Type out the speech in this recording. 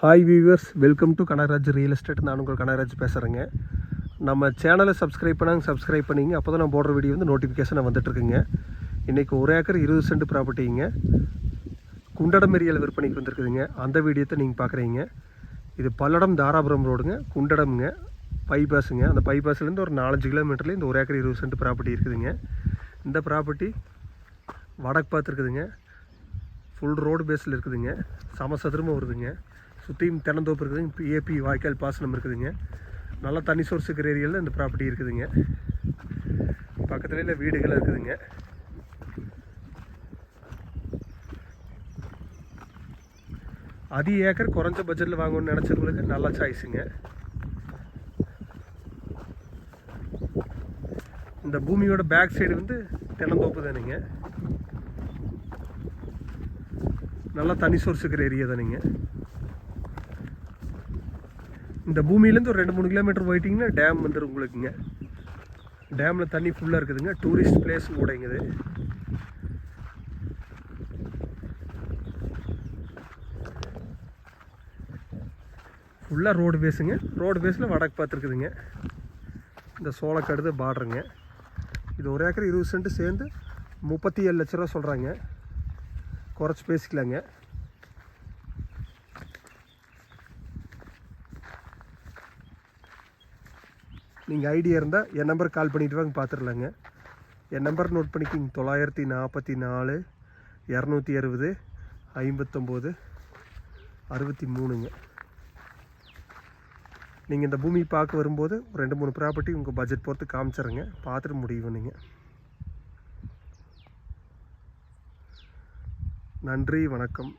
Hi viewers welcome to Kanagaraj real estate நான் உங்கள் கனகராஜ் பேசுகிறேங்க நம்ம சேனலை சப்ஸ்கிரைப் பண்ணாங்க சப்ஸ்கிரைப் பண்ணிங்க. அப்போ தான் நான் போடுற வீடியோ வந்து நோட்டிஃபிகேஷன் வந்துட்டுருக்குங்க. இன்றைக்கி ஒரு ஏக்கர் இருபது சென்ட் ப்ராப்பர்ட்டிங்க குண்டடம் ஏரியாவில் விற்பனைக்கு வந்திருக்குதுங்க. அந்த வீடியோத்தை நீங்கள் பார்க்குறீங்க இது பல்லடம் தாராபுரம் ரோடுங்க. குண்டடம்ங்க. பைபாஸுங்க அந்த பைபாஸ்லேருந்து ஒரு நாலஞ்சு கிலோமீட்டரில் இந்த ஒரு ஏக்கர் இருபது சென்ட் ப்ராப்பர்ட்டி இருக்குதுங்க. இந்த ப்ராப்பர்ட்டி வடக்கு பார்த்துருக்குதுங்க. ஃபுல் ரோடு பேஸில் இருக்குதுங்க. சமசதுரமாக வருதுங்க. சுற்றியும் தென்னந்தோப்பு இருக்குதுங்க. ஏபி வாய்க்கால் பாசனம் இருக்குதுங்க. நல்லா தண்ணி சோர்ஸ் இருக்கிற ஏரியாவில் இந்த ப்ராப்பர்ட்டி இருக்குதுங்க. பக்கத்துலேயே வீடுகள் இருக்குதுங்க. அதி ஏக்கர் குறைஞ்ச பட்ஜெட்டில் வாங்கணும்னு நினச்சவங்களுக்கு நல்ல சாய்ஸுங்க இந்த பூமியோட பேக் சைடு வந்து தென்னந்தோப்பு தானுங்க. நல்லா தண்ணி சோர்ஸ் இருக்கிற ஏரியா தானுங்க. இந்த பூமியிலேருந்து ஒரு ரெண்டு மூணு கிலோமீட்டர் போயிட்டிங்கன்னா டேம் வந்துடும் உங்களுக்குங்க. டேமில் தண்ணி ஃபுல்லாக இருக்குதுங்க. டூரிஸ்ட் பிளேஸும் கூடங்குது ஃபுல்லாக ரோடு பேஸுங்க ரோடு பேஸில் வடக்கு பார்த்துருக்குதுங்க. இந்த சோளக்கடுது பார்டருங்க இது ஒரு ஏக்கர் இருபது சென்ட்டு சேர்ந்து முப்பத்தி ஏழு லட்ச ரூபா சொல்கிறாங்க குறைச்சி பேசிக்கலாங்க. நீங்கள் ஐடியா இருந்தால் என் நம்பர் கால் பண்ணிட்டு வாங்க பார்த்துடலாங்க என் நம்பர் நோட் பண்ணிக்கிங்க. தொள்ளாயிரத்தி நாற்பத்தி நாலு இரநூத்தி அறுபது ஐம்பத்தொம்போது அறுபத்தி மூணுங்க நீங்கள் இந்த பூமி பார்க்க வரும்போது ஒரு ரெண்டு மூணு ப்ராப்பர்ட்டி உங்கள் பட்ஜெட் பொறுத்து காமிச்சிடுங்க பார்த்துட்டு முடிவு நீங்கள் நன்றி வணக்கம்.